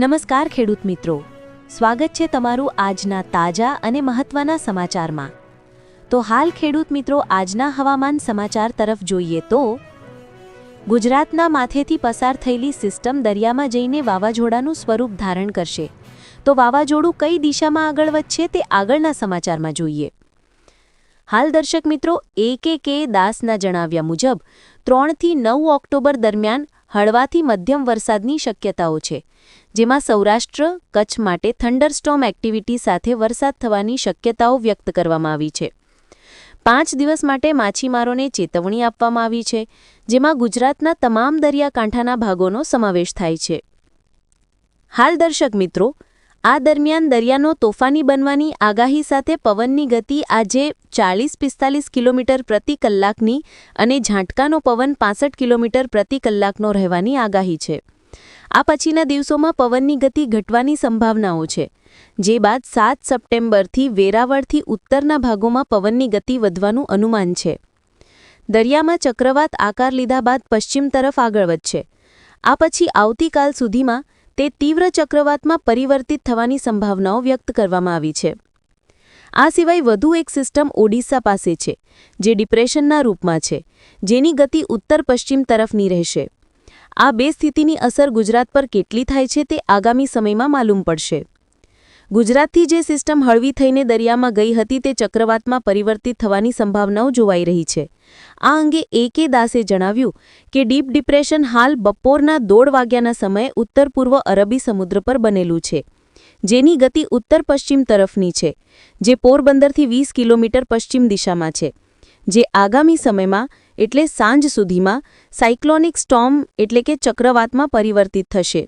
નમસ્કાર ખેડૂત મિત્રો. સ્વાગત છે તમારું આજના તાજા અને મહત્વના સમાચારમાં. તો હાલ ખેડૂત મિત્રો આજના હવામાન સમાચાર તરફ જોઈએ તો, ગુજરાતના માથેથી પસાર થયેલી સિસ્ટમ દરિયામાં જઈને વાવાઝોડાનું સ્વરૂપ ધારણ કરશે. તો વાવાઝોડું કઈ દિશામાં આગળ વધશે તે આગળના સમાચારમાં જોઈએ. હાલ દર્શક મિત્રો એ કે કે દાસના જણાવ્યા મુજબ, ત્રણથી નવ ઓક્ટોબર દરમિયાન હળવાથી મધ્યમ વરસાદની શક્યતાઓ છે, જેમાં સૌરાષ્ટ્ર, કચ્છ માટે થંડરસ્ટોમ એક્ટિવિટી સાથે વરસાદ થવાની શક્યતાઓ વ્યક્ત કરવામાં આવી છે. પાંચ દિવસ માટે માછીમારોને ચેતવણી આપવામાં આવી છે, જેમાં ગુજરાતના તમામ દરિયાકાંઠાના ભાગોનો સમાવેશ થાય છે. હાલ દર્શક મિત્રો આ દરમિયાન દરિયાનો તોફાની બનવાની આગાહી સાથે પવનની ગતિ આજે ચાલીસ પિસ્તાલીસ કિલોમીટર પ્રતિ કલાકની અને ઝાંટકાનો પવન પાસઠ કિલોમીટર પ્રતિ કલાકનો રહેવાની આગાહી છે. આ પછીના દિવસોમાં પવનની ગતિ ઘટવાની સંભાવનાઓ છે. જે બાદ સાત સપ્ટેમ્બરથી વેરાવળથી ઉત્તરના ભાગોમાં પવનની ગતિ વધવાનું અનુમાન છે. દરિયામાં ચક્રવાત આકાર લીધા બાદ પશ્ચિમ તરફ આગળ વધશે. આ પછી આવતીકાલ સુધીમાં તે તીવ્ર ચક્રવાતમાં પરિવર્તિત થવાની સંભાવનાઓ વ્યક્ત કરવામાં આવી છે. આ સિવાય વધુ એક સિસ્ટમ ઓડિશા પાસે છે, જે ડિપ્રેશનના રૂપમાં છે, જેની ગતિ ઉત્તર પશ્ચિમ તરફની રહેશે. આ બે સ્થિતિની અસર ગુજરાત પર કેટલી થાય છે તે આગામી સમયમાં માલુમ પડશે. ગુજરાતથી જે સિસ્ટમ હળવી થઈને દરિયામાં ગઈ હતી તે ચક્રવાતમાં પરિવર્તિત થવાની સંભાવનાઓ જોવાઈ રહી છે. આ અંગે એ કે દાસે જણાવ્યું કે ડીપ ડિપ્રેશન હાલ બપોરના દોઢ વાગ્યાના સમયે ઉત્તર પૂર્વ અરબી સમુદ્ર પર બનેલું છે, જેની ગતિ ઉત્તર પશ્ચિમ તરફની છે, જે પોરબંદરથી વીસ કિલોમીટર પશ્ચિમ દિશામાં છે, જે આગામી સમયમાં એટલે સાંજ સુધીમાં સાયક્લોનિક સ્ટોર્મ એટલે કે ચક્રવાતમાં પરિવર્તિત થશે.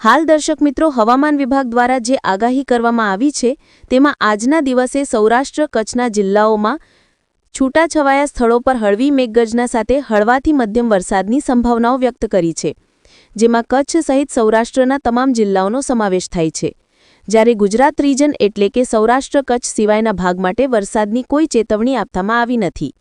હાલ દર્શક મિત્રો હવામાન વિભાગ દ્વારા જે આગાહી કરવામાં આવી છે, તેમાં આજના દિવસે સૌરાષ્ટ્ર કચ્છના જિલ્લાઓમાં છૂટાછવાયા સ્થળો પર હળવી મેઘગર્જના સાથે હળવાથી મધ્યમ વરસાદની સંભાવનાઓ વ્યક્ત કરી છે, જેમાં કચ્છ સહિત સૌરાષ્ટ્રના તમામ જિલ્લાઓનો સમાવેશ થાય છે. જ્યારે ગુજરાત રીજન એટલે કે સૌરાષ્ટ્ર કચ્છ સિવાયના ભાગ માટે વરસાદની કોઈ ચેતવણી આપવામાં આવી નથી.